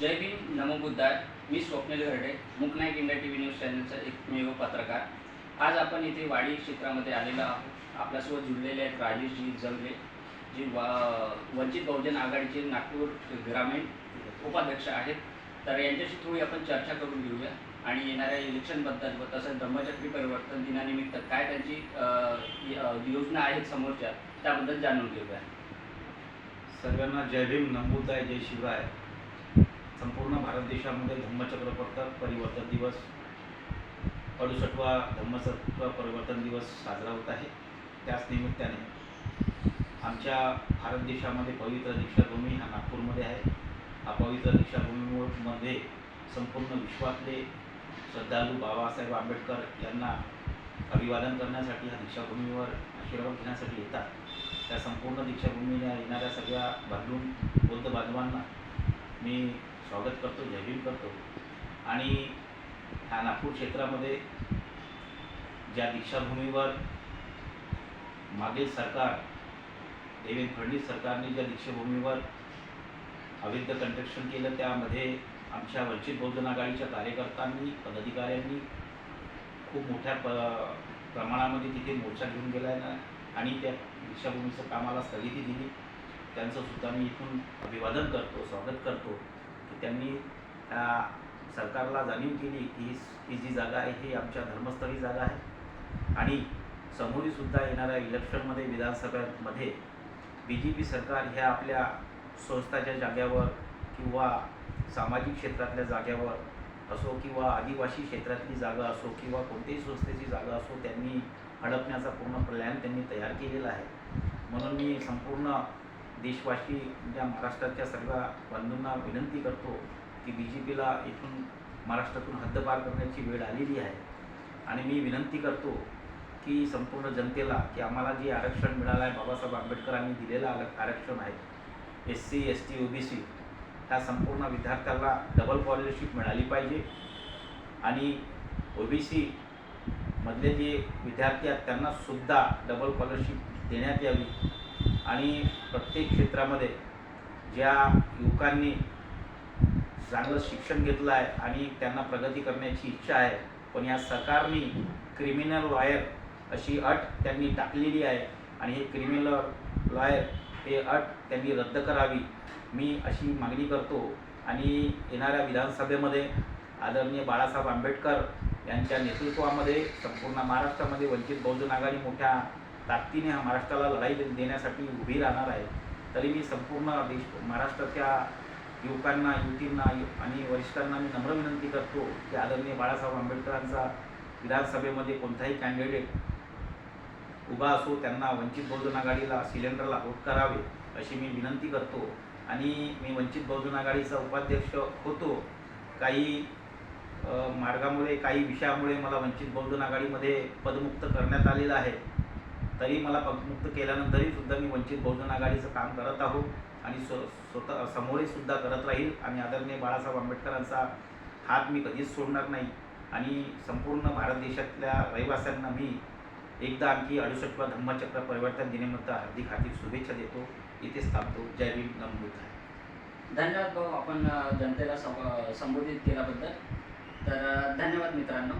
जय भीम नमो बुद्धाय. मी Swapnil Gharde Mooknayak India T V news चॅनलचा एकमेव पत्रकार. आज आपण इथे वाडी क्षेत्रामध्ये आलेलो आहोत. आपल्यासोबत जुळलेले आहेत राजेशजी जंगले जी वा वंचित बहुजन आघाडीचे नागपूर ग्रामीण उपाध्यक्ष आहेत. तर यांच्याशी थोडी आपण चर्चा करून घेऊया. आणि येणाऱ्या इलेक्शनबद्दल व तसंच ब्रह्मचक्री परिवर्तन दिनानिमित्त काय त्यांची योजना आहेत समोरच्या त्याबद्दल जाणून घेऊया. सर्वांना जय भीम नमोदाय जय शिवाय. संपूर्ण भारत देशामध्ये धम्मचक्र पडतात परिवर्तन दिवस अडुसठवा धम्मचक्र परिवर्तन दिवस साजरा होत आहे. त्याच निमित्ताने आमच्या भारत देशामध्ये पवित्र दीक्षाभूमी हा नागपूरमध्ये आहे. हा पवित्र दीक्षाभूमीमध्ये संपूर्ण विश्वातले श्रद्धाळू बाबासाहेब आंबेडकर यांना अभिवादन करण्यासाठी ह्या दीक्षाभूमीवर आशीर्वाद घेण्यासाठी येतात. त्या संपूर्ण दीक्षाभूमीला येणाऱ्या सगळ्या बांधून बौद्ध बांधवांना मी स्वागत करतो जयभीम करतो. आणि ह्या नागपूर क्षेत्रामध्ये ज्या दीक्षाभूमीवर मागील सरकार देवेंद्र फडणवीस सरकारने ज्या दीक्षाभूमीवर अवैध कंट्रक्शन केलं त्यामध्ये आमच्या वंचित बहुजन आघाडीच्या कार्यकर्त्यांनी पदाधिकाऱ्यांनी खूप मोठ्या प प्रमाणामध्ये तिथे मोर्चा घेऊन गेला आहे आणि त्या दीक्षाभूमीचं कामाला स्थगिती दिली. त्यांचं सुद्धा मी इथून अभिवादन करतो स्वागत करतो की त्यांनी त्या सरकारला जाणीव केली की ही ही जी जागा आहे ही आमच्या धर्मस्थळी जागा आहे. आणि समोरी सुद्धा येणाऱ्या इलेक्शनमध्ये विधानसभेमध्ये बी जे पी सरकार ह्या आपल्या संस्थाच्या जाग्यावर किंवा सामाजिक क्षेत्रातल्या जाग्यावर असो किंवा आदिवासी क्षेत्रातली जागा असो किंवा कोणत्याही संस्थेची जागा असो त्यांनी हडपण्याचा पूर्ण प्लॅन त्यांनी तयार केलेला आहे. म्हणून मी संपूर्ण देशवासी या महाराष्ट्राच्या सर्व बंधूंना विनंती करतो की बी जे पीला इथून महाराष्ट्रातून हद्दपार करण्याची वेळ आलेली आहे. आणि मी विनंती करतो की संपूर्ण जनतेला की आम्हाला जे आरक्षण मिळालं आहे बाबासाहेब आंबेडकरांनी दिलेलं आरक्षण आहे S C S T O B C ह्या संपूर्ण विद्यार्थ्याला डबल स्कॉलरशिप मिळाली पाहिजे. आणि ओ बी सी मधले जे विद्यार्थी आहेत त्यांनासुद्धा डबल स्कॉलरशिप देण्यात यावी. आणि प्रत्येक क्षेत्रामध्ये ज्या युवकांनी चांगलं शिक्षण घेतलं आहे आणि त्यांना प्रगती करण्याची इच्छा आहे पण या सरकारने क्रिमिनल लॉयर अशी अट त्यांनी टाकलेली आहे आणि हे क्रिमिनल लॉयर हे अट त्यांनी रद्द करावी मी अशी मागणी करतो. आणि येणाऱ्या विधानसभेमध्ये आदरणीय बाळासाहेब आंबेडकर यांच्या नेतृत्वामध्ये संपूर्ण महाराष्ट्रामध्ये वंचित बहुजन आघाडी मोठ्या ताकदीने महाराष्ट्राला लढाई देण्यासाठी उभी राहणार आहे. तरी मी संपूर्ण देश महाराष्ट्राच्या युवकांना युवतींना आणि वरिष्ठांना मी नम्र विनंती करतो की आदरणीय बाळासाहेब आंबेडकरांचा विधानसभेमध्ये कोणताही कॅन्डिडेट उभा असो त्यांना वंचित बहुजन आघाडीला सिलेंडरला होत करावे अशी मी विनंती करतो. आणि मी वंचित बहुजन आघाडीचा उपाध्यक्ष होतो. काही मार्गामुळे काही विषयामुळे मला वंचित बहुजन आघाडीमध्ये पदमुक्त करण्यात आलेलं आहे. तरी मला पदमुक्त केल्यानंतरही सुद्धा मी वंचित बहुजन आघाडीचं काम करत आहो आणि स्व स्वतः समोरही सुद्धा करत राहील. आणि आदरणीय बाळासाहेब आंबेडकरांचा हात मी कधीच सोडणार नाही. आणि संपूर्ण भारत देशातल्या रहिवाशांना मी एकदा आणखी अडुसष्टवा धम्मचक्र परिवर्तन दिनानिमित्त हार्दिक हार्दिक शुभेच्छा देतो. इथेच थांबतो. जय भीम नमृत आहे धन्यवाद भाऊ. आपण जनतेला सं- संबोधित केल्याबद्दल. तर धन्यवाद मित्रांनो.